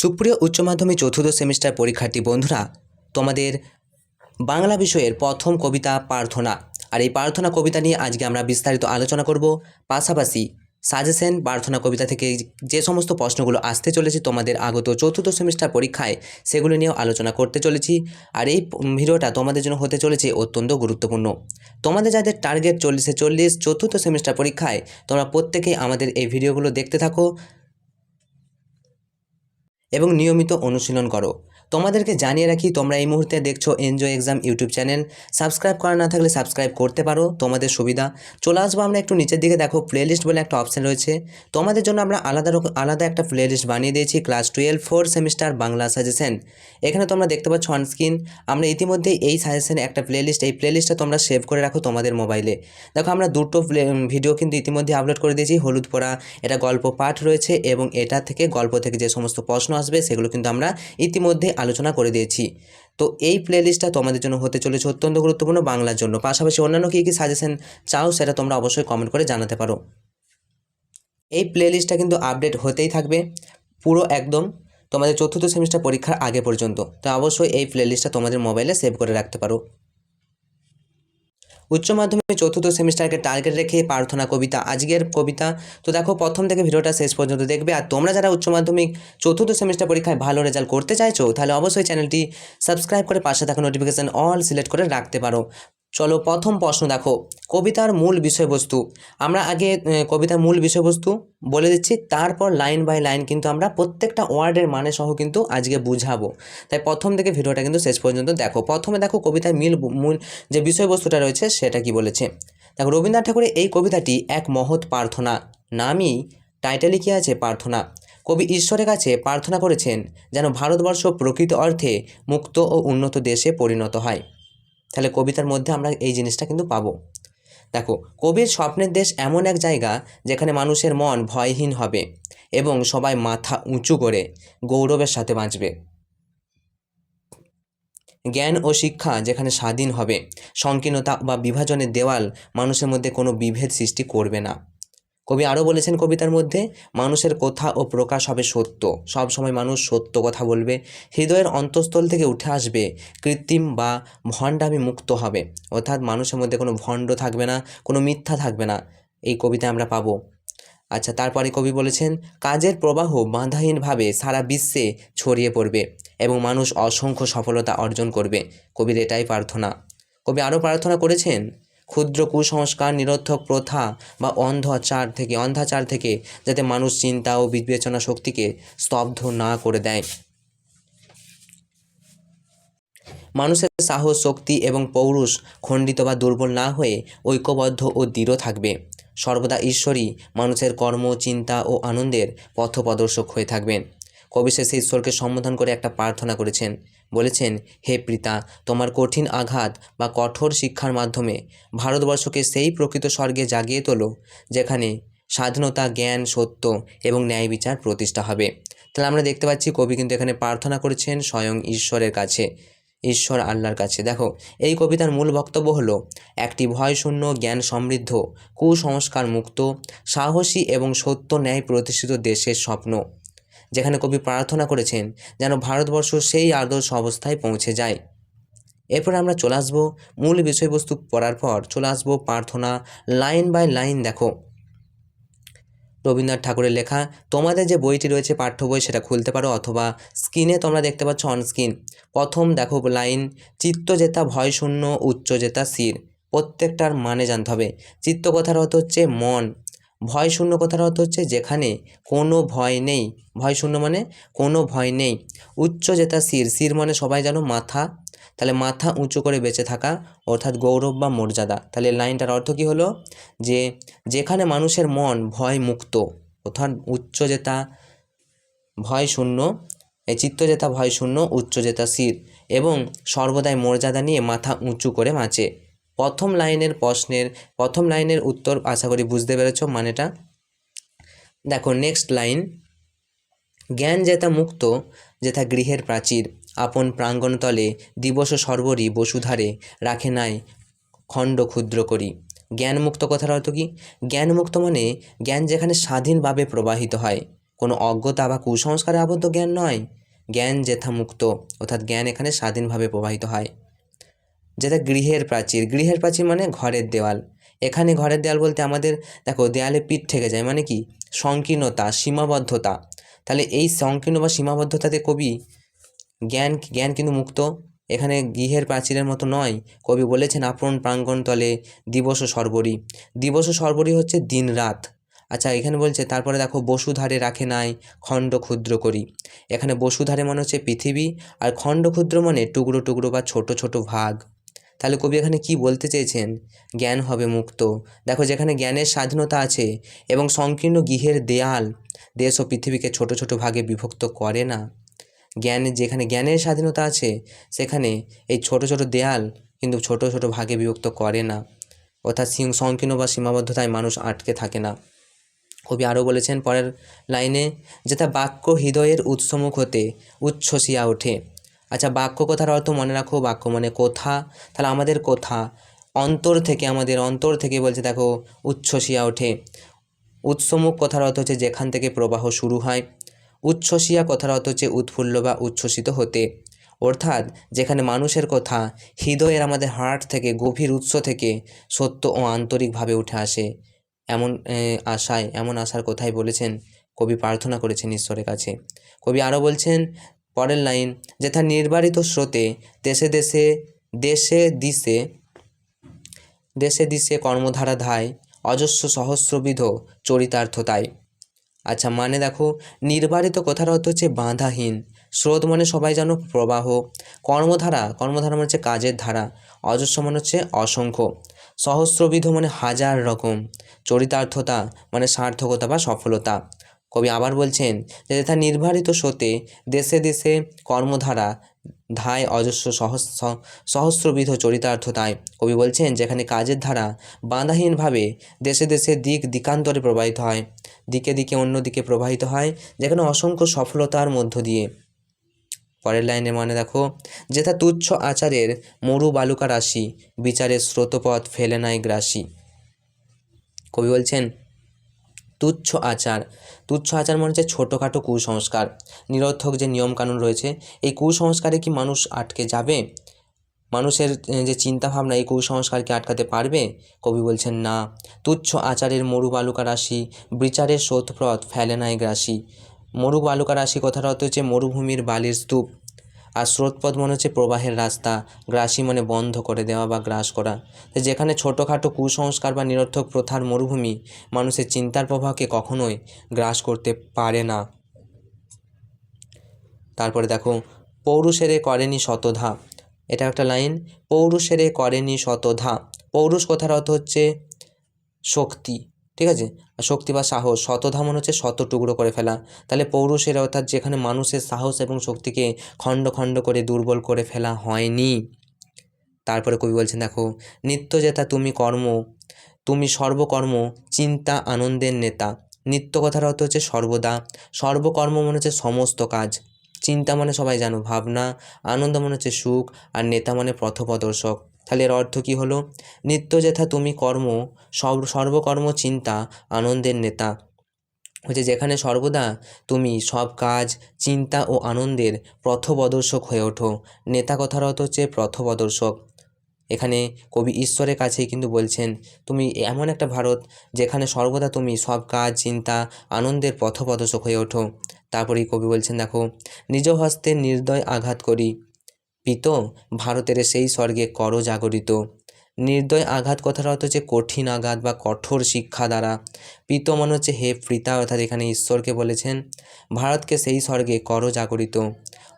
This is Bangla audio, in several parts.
সুপ্রিয় উচ্চ মাধ্যমিক চতুর্থ সেমিস্টার পরীক্ষার্থী বন্ধুরা, তোমাদের বাংলা বিষয়ের প্রথম কবিতা প্রার্থনা। আর এই প্রার্থনা কবিতা নিয়ে আজকে আমরা বিস্তারিত আলোচনা করব। পাশাপাশি সাজেশন প্রার্থনা কবিতা থেকে যে সমস্ত প্রশ্নগুলো আসতে চলেছে, তোমাদের আগত চতুর্থ সেমিস্টার পরীক্ষায় সেগুলো নিয়েও আলোচনা করতে চলেছি। আর এই ভিডিওটা তোমাদের জন্য হতে চলেছে অত্যন্ত গুরুত্বপূর্ণ। তোমাদের যাদের টার্গেট চল্লিশে চল্লিশ চতুর্থ সেমিস্টার পরীক্ষায়, তোমরা প্রত্যেকেই আমাদের এই ভিডিওগুলো দেখতে থাকো। এবং নিয়মিত অনুশীলন করো। তোমাদেরকে জানিয়ে রাখি, তোমরা এই মুহূর্তে দেখছ enjoy exam YouTube channel subscribe করা না থাকলে সাবস্ক্রাইব করতে পারো, তোমাদের সুবিধা। চলে আসব আমরা একটু নিচের দিকে। দেখো প্লেলিস্ট বলে একটা অপশান রয়েছে। তোমাদের জন্য আমরা আলাদা আলাদা একটা প্লেলিস্ট বানিয়ে দিয়েছি class twelve four semester Bangla suggestion এখানে তোমরা দেখতে পাচ্ছ অনস্ক্রিন আমরা ইতিমধ্যেই এই সাজেশনে একটা প্লেলিস্ট এই প্লেলিস্টটা তোমরা সেভ করে রাখো তোমাদের মোবাইলে দেখো, আমরা দুটো ভিডিও কিন্তু ইতিমধ্যে আপলোড করে দিয়েছি, হলুদ পড়া, এটা গল্প পাঠ রয়েছে এবং এটা থেকে গল্প থেকে যে সমস্ত প্রশ্ন আসবে, সেগুলো কিন্তু আমরা ইতিমধ্যে আলোচনা করে দিয়েছি। তো এই প্লেলিস্টটা তোমাদের জন্য হতে চলেছে অত্যন্ত গুরুত্বপূর্ণ বাংলার জন্য। পাশাপাশি অন্যান্য কী কী সাজেশন চাও সেটা তোমরা অবশ্যই কমেন্ট করে জানাতে পারো। এই প্লেলিস্টটা কিন্তু আপডেট হতেই থাকবে পুরো একদম তোমাদের চতুর্থ সেমিস্টার পরীক্ষার আগে পর্যন্ত। তো অবশ্যই এই প্লেলিস্টটা তোমাদের মোবাইলে সেভ করে রাখতে পারো। উচ্চ মাধ্যমিক চতুর্থ সেমিস্টারকে টার্গেট রেখে প্রার্থনা কবিতা। আজকের কবিতা, তো দেখো প্রথম থেকে ভিডিওটা শেষ পর্যন্ত দেখবে। আর তোমরা যারা উচ্চ মাধ্যমিক চতুর্থ সেমিস্টার পরীক্ষায় ভালো রেজাল্ট করতে চাইছো, তাহলে অবশ্যই চ্যানেলটি সাবস্ক্রাইব করে পাশে থাকা নোটিফিকেশান অল সিলেক্ট করে রাখতে পারো। চলো প্রথম প্রশ্ন দেখো। কবিতার মূল বিষয়বস্তু। আমরা আগে কবিতার মূল বিষয়বস্তু বলে দিচ্ছি, তারপর লাইন বাই লাইন কিন্তু আমরা প্রত্যেকটা ওয়ার্ডের মানে সহ কিন্তু আজকে বুঝাবো। তাই প্রথম থেকে ভিডিওটা কিন্তু শেষ পর্যন্ত দেখো। প্রথমে দেখো কবিতার মিল, মূল যে বিষয়বস্তুটা রয়েছে, সেটা কি বলেছে? দেখো, রবীন্দ্রনাথ ঠাকুরের এই কবিতাটি এক মহৎ প্রার্থনা। নামই টাইটেলে কি আছে? প্রার্থনা। কবি ঈশ্বরের কাছে প্রার্থনা করেছেন, যেন ভারতবর্ষ প্রকৃত অর্থে মুক্ত ও উন্নত দেশে পরিণত হয়। তাহলে কবিতার মধ্যে আমরা এই জিনিসটা কিন্তু পাবো। দেখো, কবির স্বপ্নের দেশ এমন এক জায়গা যেখানে মানুষের মন ভয়হীন হবে এবং সবাই মাথা উঁচু করে গৌরবের সাথে বাঁচবে। জ্ঞান ও শিক্ষা যেখানে স্বাধীন হবে, সংকীর্ণতা বা বিভাজনের দেওয়াল মানুষের মধ্যে কোনো বিভেদ সৃষ্টি করবে না। কবি আরও বলেছেন কবিতার মধ্যে, মানুষের কথা ও প্রকাশ হবে সত্য। সব সময় মানুষ সত্য কথা বলবে। হৃদয়ের অন্তঃস্থল থেকে উঠে আসবে। কৃত্রিম বা ভণ্ডামি মুক্ত হবে। অর্থাৎ মানুষের মধ্যে কোনো ভণ্ড থাকবে না, কোনো মিথ্যা থাকবে না। এই কবিতা আমরা পাবো। আচ্ছা তারপরে কবি বলেছেন, কাজের প্রবাহ বাধাহীনভাবে সারা বিশ্বে ছড়িয়ে পড়বে এবং মানুষ অসংখ্য সফলতা অর্জন করবে। কবির এটাই প্রার্থনা। কবি আরও প্রার্থনা করেছেন ক্ষুদ্র কুসংস্কার, নিরর্থক প্রথা বা অন্ধাচার থেকে অন্ধাচার থেকে যাতে মানুষ চিন্তা ও বিবেচনা শক্তিকে স্তব্ধ না করে দেয়। মানুষের সাহস, শক্তি এবং পৌরুষ খণ্ডিত বা দুর্বল না হয়ে ঐক্যবদ্ধ ও দৃঢ় থাকবে। সর্বদা ঈশ্বরই মানুষের কর্ম, চিন্তা ও আনন্দের পথপ্রদর্শক হয়ে থাকবেন। কবি শেষে ঈশ্বরকে সম্বোধন করে একটা প্রার্থনা করেছেন। বলেছেন, হে পিতা, তোমার কঠিন আঘাত বা কঠোর শিক্ষার মাধ্যমে ভারতবর্ষকে সেই প্রকৃত স্বর্গে জাগিয়ে তোলো, যেখানে স্বাধীনতা, জ্ঞান, সত্য এবং ন্যায় বিচার প্রতিষ্ঠা হবে। তাহলে আমরা দেখতে পাচ্ছি কবি কিন্তু এখানে প্রার্থনা করেছেন স্বয়ং ঈশ্বরের কাছে, ঈশ্বর আল্লাহর কাছে। দেখো, এই কবিতার মূল বক্তব্য হলো, একটি ভয়শূন্য, জ্ঞান সমৃদ্ধ, কুসংস্কার মুক্ত, সাহসী এবং সত্য ন্যায় প্রতিষ্ঠিত দেশের স্বপ্ন। যেখানে কবি প্রার্থনা করেছেন যেন ভারতবর্ষ সেই আদর্শ অবস্থায় পৌঁছে যায়। এরপর আমরা চলে আসব মূল বিষয়বস্তু পড়ার পর। চলে আসব প্রার্থনা, লাইন বাই লাইন দেখো। রবীন্দ্রনাথ ঠাকুরের লেখা, তোমাদের যে বইটি রয়েছে পাঠ্য বই সেটা খুলতে পারো অথবা স্ক্রিনে তোমরা দেখতে পাচ্ছ অন স্ক্রিন প্রথম দেখো লাইন চিত্ত জেতা ভয় শূন্য উচ্চ জেতা শির। প্রত্যেকটার মানে জানতে হবে। চিত্ত কথার অর্থ হচ্ছে মন। ভয় শূন্য কথার অর্থ হচ্ছে যেখানে কোনো ভয় নেই। ভয় শূন্য মানে কোনো ভয় নেই। উচ্চ জেতা শির শির মানে সবাই জানো মাথা। তাহলে মাথা উঁচু করে বেঁচে থাকা, অর্থাৎ গৌরব বা মর্যাদা। তাহলে লাইনটার অর্থ কী হলো? যে যেখানে মানুষের মন ভয় মুক্ত অর্থাৎ উচ্চ জেতা ভয় শূন্য এই চিত্তজেতা ভয় শূন্য উচ্চজেতা শির, এবং সর্বদাই মর্যাদা নিয়ে মাথা উঁচু করে বাঁচে। প্রথম লাইনের প্রশ্নের, প্রথম লাইনের উত্তর আশা করি বুঝতে পেরেছ মানেটা। দেখো নেক্সট লাইন জ্ঞান যেতা মুক্ত, যেথা গৃহের প্রাচীর, আপন প্রাঙ্গণতলে দিবস সর্বরি বসুধারে রাখে নাই খণ্ড ক্ষুদ্র করি। জ্ঞানমুক্ত কথার অর্থ কি? জ্ঞানমুক্ত মানে জ্ঞান যেখানে স্বাধীনভাবে প্রবাহিত হয়। কোনো অজ্ঞতা বা কুসংস্কারে আবদ্ধ জ্ঞান নয়। জ্ঞান যেথা মুক্ত, অর্থাৎ জ্ঞান এখানে স্বাধীনভাবে প্রবাহিত হয়। যেটা গৃহের প্রাচীর। গৃহের প্রাচীর মানে ঘরের দেওয়াল। এখানে ঘরের দেওয়াল বলতে আমাদের, দেখো, দেয়ালে পিঠ থেকে যায় মানে কি? সংকীর্ণতা, সীমাবদ্ধতা। তাহলে এই সংকীর্ণ বা সীমাবদ্ধতাতে কবি জ্ঞান জ্ঞান কিন্তু মুক্ত। এখানে গৃহের প্রাচীরের মতো নয়। কবি বলেছেন, আপন প্রাঙ্গণ তলে দিবস সর্বরী। দিবস সর্বরী হচ্ছে দিন রাত। আচ্ছা এখানে বলছে, তারপরে দেখো, বসুধারে রাখে নাই খণ্ড ক্ষুদ্র করি। এখানে বসুধারে মনে হচ্ছে পৃথিবী, আর খণ্ড ক্ষুদ্র মানে টুকরো টুকরো বা ছোট ছোট ভাগ। তাহলে কবি এখানে কি বলতে চেয়েছেন? জ্ঞান হবে মুক্ত। দেখো যেখানে জ্ঞানের স্বাধীনতা আছে এবং সংকীর্ণ গৃহের দেয়াল, দেশ ও পৃথিবীকে ছোট ছোট ভাগে বিভক্ত করে না। জ্ঞান যেখানে জ্ঞানের স্বাধীনতা আছে, সেখানে এই ছোট ছোট দেয়াল কিন্তু ছোট ছোট ভাগে বিভক্ত করে না। অর্থাৎ সংকীর্ণ বা সীমাবদ্ধতায় মানুষ আটকে থাকে না। কবি আরও বলেছেন পরের লাইনে যেটা বাক্য হৃদয়ের উৎসমুখ হতে উচ্ছ্বসিয়া ওঠে। আচ্ছা বাক্য কথার অর্থ মনে রাখো, বাক্য মানে কথা? তাহলে আমাদের কথা? অন্তর থেকে, আমাদের অন্তর থেকে বলছে, দেখো উচ্ছ্বসিয়া ওঠে। উৎসমুখ কথার অর্থ হচ্ছে যেখান থেকে প্রবাহ শুরু হয়। উচ্ছ্বসিয়া কথার অর্থ হচ্ছে উৎফুল্ল বা উচ্ছ্বসিত হতে। অর্থাৎ, যেখানে মানুষের কথা হৃদয়ের আমাদের হার্ট থেকে, গভীর উৎস থেকে সত্য ও আন্তরিকভাবে উঠে আসে। এমন আশায়, এমন আশার কথাই বলেছেন কবি প্রার্থনা করেছেন ঈশ্বরের কাছে। কবি আরও বলছেন পরের লাইন, যেথা নির্বারিত স্রোতে দেশে দেশে দেশে দিশে দেশে দিশে কর্মধারা ধায়, অজস্র সহস্রবিধ চরিতার্থতায় আচ্ছা মানে দেখো, নির্বারিত কথার অর্থ হচ্ছে বাঁধাহীন। স্রোত মানে সবাই জানো প্রবাহ। কর্মধারা কর্মধারা মানে হচ্ছে কাজের ধারা। অজস্র মানে হচ্ছে অসংখ্য। সহস্রবিধ মানে হাজার রকম। চরিতার্থতা মানে সার্থকতা বা সফলতা। কবি আবার বলছেন যে যথা নির্ধারিত স্রোতে দেশে দেশে কর্মধারা ধায় অজস্র সহস্র সহস্রবিধ চরিতার্থতায়। কবি বলছেন যেখানে কাজের ধারা বাঁধাহীনভাবে দেশে দেশে দিক দিকান্তরে প্রবাহিত হয়, দিকে দিকে অন্য দিকে প্রবাহিত হয়, যেখানে অসংখ্য সফলতার মধ্য দিয়ে। পরের লাইনে মানে দেখো, যেথা তুচ্ছ আচারের মরু বালুকা রাশি, বিচারের স্রোতপথ ফেলে নাই গ্রাসী। কবি বলছেন, তুচ্ছ আচার তুচ্ছ আচার মানে হচ্ছে ছোটোখাটো কুসংস্কার। নিরর্থক যে নিয়মকানুন রয়েছে, এই কুসংস্কারে কি মানুষ আটকে যাবে? মানুষের যে চিন্তাভাবনা, এই কুসংস্কারকে আটকাতে পারবে? কবি বলছেন, না। তুচ্ছ আচারের মরু বালুকা রাশি, বিচারের শোধপ্রথ ফেলে নাই গ্রাসী মরু বালুকা রাশি কথাটা হচ্ছে মরুভূমির বালির স্তূপ। আর স্রোতপথ মনে হচ্ছে প্রবাহের রাস্তা গ্রাসী মানে বন্ধ করে দেওয়া বা গ্রাস করা। যেখানে ছোটোখাটো কুসংস্কার বা নিরর্থক প্রথার মরুভূমি, মানুষের চিন্তার প্রবাহকে কখনোই গ্রাস করতে পারে না। তারপরে দেখো, পৌরুষেরে করেনি শতধা। এটা একটা লাইন, পৌরুষেরে করেনি শতধা। পৌরুষ কথার অর্থ হচ্ছে শক্তি। ঠিক আছে? আর শক্তি বা সাহস শতধা মনে হচ্ছে শত টুকরো করে ফেলা। তাহলে পৌরুষের অর্থাৎ যেখানে মানুষের সাহস এবং শক্তিকে খণ্ড খণ্ড করে দুর্বল করে ফেলা হয়নি। তারপরে কবি বলছেন, দেখো নিত্য যেতা তুমি কর্ম, তুমি সর্বকর্ম, চিন্তা আনন্দের নেতা। নিত্য কথার অর্থ হচ্ছে সর্বদা। সর্বকর্ম মনে হচ্ছে সমস্ত কাজ। চিন্তা মানে সবাই জানো, ভাবনা। আনন্দ মনে হচ্ছে সুখ। আর নেতা মানে পথপ্রদর্শক। তাহলে এর অর্থ কী হলো? নিত্য যেথা তুমি কর্ম সব সর্বকর্ম চিন্তা, আনন্দের নেতা। হচ্ছে যেখানে সর্বদা তুমি সব কাজ, চিন্তা ও আনন্দের পথপ্রদর্শক হয়ে ওঠো। নেতা কথার অর্থ হচ্ছে পথপ্রদর্শক। এখানে কবি ঈশ্বরের কাছেই কিন্তু বলছেন, তুমি এমন একটা ভারত যেখানে সর্বদা তুমি সব কাজ, চিন্তা, আনন্দের পথপ্রদর্শক হয়ে ওঠো। তারপরেই কবি বলছেন, দেখো, নিজ হস্তে নির্দয় আঘাত করি। পিত ভারতের সেই স্বর্গে কর জাগরিত নির্দয় আঘাত অর্থ হচ্ছে কঠিন আঘাত বা কঠোর শিক্ষা দ্বারা। পিত মনে হচ্ছে হে প্রীতা অর্থাৎ এখানে ঈশ্বরকে বলেছেন, ভারতকে সেই স্বর্গে কর জাগরিত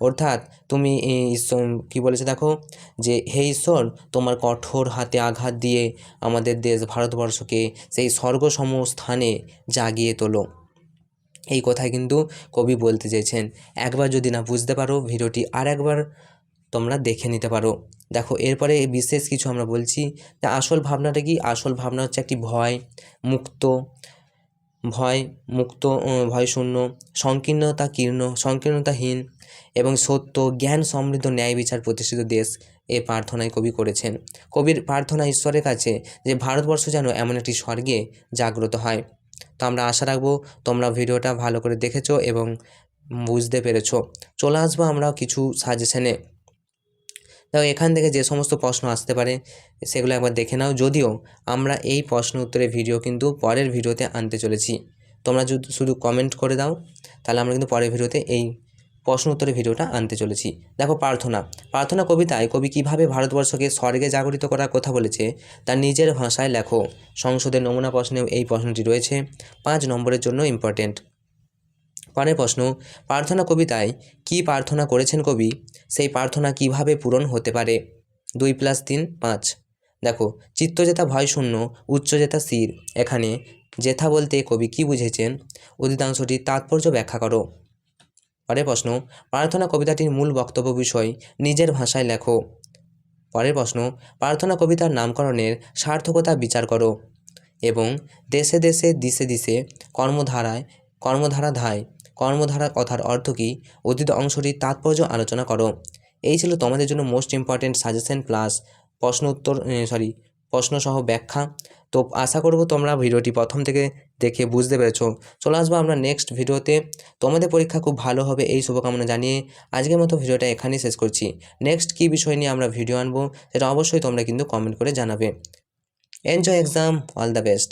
অর্থাৎ তুমি ঈশ্বর, কী বলেছে দেখো? যে হে ঈশ্বর, তোমার কঠোর হাতে আঘাত দিয়ে আমাদের দেশ ভারতবর্ষকে সেই স্বর্গসম স্থানে জাগিয়ে তোলো। এই কথাই কিন্তু কবি বলতে চেয়েছেন। একবার যদি না বুঝতে পারো, ভিডিওটি আর একবার তোমরা দেখে নিতে পারো। দেখো, এরপরে বিশেষ কিছু আমরা বলছি, তা আসল ভাবনাটা কি? আসল ভাবনা হচ্ছে একটি ভয়, মুক্ত ভয়, মুক্ত ভয়শূন্য সংকীর্ণতা কীর্ণ, সংকীর্ণতাহীন এবং সত্য, জ্ঞান সমৃদ্ধ ন্যায় বিচার প্রতিষ্ঠিত দেশ, এ প্রার্থনায় কবি করেছেন। কবির প্রার্থনা ঈশ্বরের কাছে যে ভারতবর্ষ যেন এমন একটি স্বর্গে জাগ্রত হয়। তো আমরা আশা রাখব, তোমরা ভিডিওটা ভালো করে দেখেছ এবং বুঝতে পেরেছ। চলে আসব আমরা কিছু সাজেশনে দেখো এখান থেকে যে সমস্ত প্রশ্ন আসতে পারে, সেগুলো একবার দেখে নাও। যদিও আমরা এই প্রশ্ন উত্তরের ভিডিও কিন্তু পরের ভিডিওতে আনতে চলেছি। তোমরা যদি শুধু কমেন্ট করে দাও, তাহলে আমরা কিন্তু পরের ভিডিওতে এই প্রশ্ন উত্তরের ভিডিওটা আনতে চলেছি। দেখো প্রার্থনা। প্রার্থনা কবিতায় কবি কীভাবে ভারতবর্ষকে স্বর্গে জাগরিত করার কথা বলেছে তার নিজের ভাষায় লেখো। সংসদের নমুনা প্রশ্নেও এই প্রশ্নটি রয়েছে। পাঁচ নম্বরের জন্য ইম্পর্টেন্ট পরের প্রশ্ন, প্রার্থনা কবিতায় কি প্রার্থনা করেছেন কবি? সেই প্রার্থনা কীভাবে পূরণ হতে পারে? দুই প্লাস তিন, পাঁচ। দেখো, চিত্তজেতা ভয় শূন্য উচ্চজেতা স্থির। এখানে জেথা বলতে কবি কি বুঝেছেন? অধিকাংশটির তাৎপর্য ব্যাখ্যা করো। পরের প্রশ্ন, প্রার্থনা কবিতাটির মূল বক্তব্য বিষয় নিজের ভাষায় লেখো। পরের প্রশ্ন, প্রার্থনা কবিতার নামকরণের সার্থকতা বিচার করো। এবং দেশে দেশে দিশে দিশে কর্মধারায় কর্মধারা ধায় কর্মধারা কথার অর্থ কী? অতীত অংশটির তাৎপর্য আলোচনা করো। এই ছিল তোমাদের জন্য মোস্ট ইম্পর্ট্যান্ট সাজেশন প্লাস প্রশ্ন উত্তর সরি প্রশ্নসহ ব্যাখ্যা। তো আশা করব তোমরা ভিডিওটি প্রথম থেকে দেখে বুঝতে পেরেছ। চলে আসব আমরা নেক্সট ভিডিওতে। তোমাদের পরীক্ষা খুব ভালো হবে, এই শুভকামনা জানিয়ে আজকের মতো ভিডিওটা এখানেই শেষ করছি। নেক্সট কী বিষয় নিয়ে আমরা ভিডিও আনব, সেটা অবশ্যই তোমরা কিন্তু কমেন্ট করে জানাবে। Enjoy exam all the best